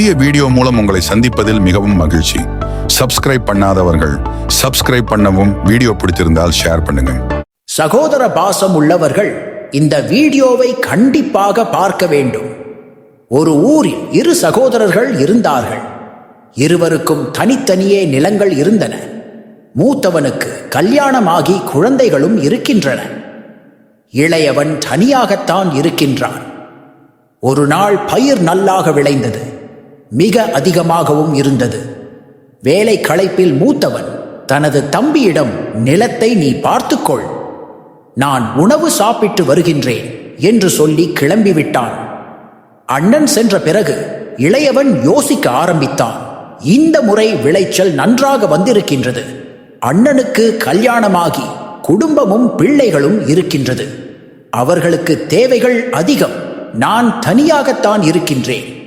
புதிய வீடியோ மூலம் உங்களை சந்திப்பதில் மிகவும் மகிழ்ச்சி. சப்ஸ்கிரைப் பண்ணாதவர்கள் சப்ஸ்கிரைப் பண்ணவும் வீடியோ பிடித்திருந்தால் ஷேர் பண்ணுங்க. சகோதர பாசம் உள்ளவர்கள் இந்த வீடியோவை கண்டிப்பாக பார்க்க வேண்டும். ஒரு ஊரில் இரு சகோதரர்கள் இருந்தார்கள். இருவருக்கும் தனித்தனியே நிலங்கள் இருந்தன. மூத்தவனுக்கு கல்யாணமாகி குழந்தைகளும் இருக்கின்றன. இளையவன் தனியாகத்தான் இருக்கின்றான். ஒரு நாள் பயிர் நல்லாக விளைந்தது. மிக அதிகமாகவும் இருந்தது. வேலை களைப்பில் மூத்தவன் தனது தம்பியிடம் நிலத்தை நீ பார்த்துக்கொள். நான் உணவு சாப்பிட்டு வருகின்றேன் என்று சொல்லி கிளம்பிவிட்டான். அண்ணன் சென்ற பிறகு இளையவன் யோசிக்க ஆரம்பித்தான். இந்த முறை விளைச்சல் நன்றாக வந்திருக்கின்றது. அண்ணனுக்கு கல்யாணமாகி குடும்பமும் பிள்ளைகளும் இருக்கின்றது. அவர்களுக்கு தேவைகள் அதிகம். நான் தனியாகத்தான் இருக்கின்றேன்.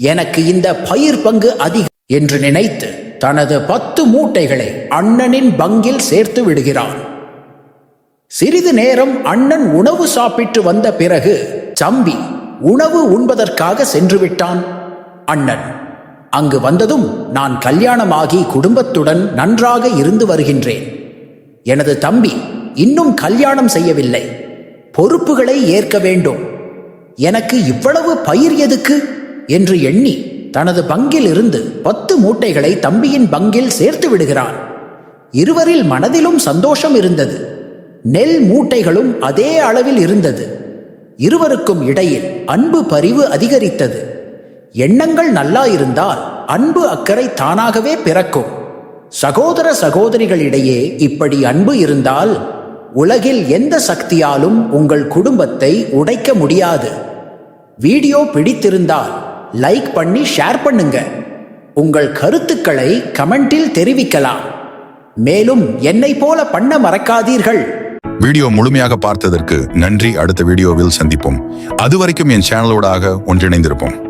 எனக்கு இந்த பயிர் பங்கு அதிகம் என்று நினைத்து தனது பத்து மூட்டைகளை அண்ணனின் பங்கில் சேர்த்து விடுகிறான். சிறிது நேரம் அண்ணன் உணவு சாப்பிட்டு வந்த பிறகு சம்பி உணவு உண்பதற்காக சென்று விட்டான் அண்ணன் அங்கு வந்ததும் நான் கல்யாணமாகி குடும்பத்துடன் நன்றாக இருந்து வருகின்றேன். எனது தம்பி இன்னும் கல்யாணம் செய்யவில்லை. பொறுப்புகளை ஏற்க வேண்டும். எனக்கு இவ்வளவு பயிர் எதுக்கு? என்று எண்ணி தனது பங்கில் இருந்து பத்து மூட்டைகளை தம்பியின் பங்கில் சேர்த்து விடுகிறான். இருவரில் மனதிலும் சந்தோஷம் இருந்தது. நெல் மூட்டைகளும் அதே அளவில் இருந்தது. இருவருக்கும் இடையில் அன்பு பரிவு அதிகரித்தது. எண்ணங்கள் நல்லா இருந்தால் அன்பு அக்கறை தானாகவே பிறக்கும். சகோதர சகோதரிகளிடையே இப்படி அன்பு இருந்தால் உலகில் எந்த சக்தியாலும் உங்கள் குடும்பத்தை உடைக்க முடியாது. வீடியோ பிடித்திருந்தால் லைக் பண்ணி ஷேர் பண்ணுங்க. உங்கள் கருத்துக்களை கமெண்டில் தெரிவிக்கலாம். மேலும் என்னை போல பண்ண மறக்காதீர்கள். வீடியோ முழுமையாக பார்த்ததற்கு நன்றி. அடுத்த வீடியோவில் சந்திப்போம். அதுவரைக்கும் என் சேனலோடாக ஒன்றிணைந்திருப்போம்.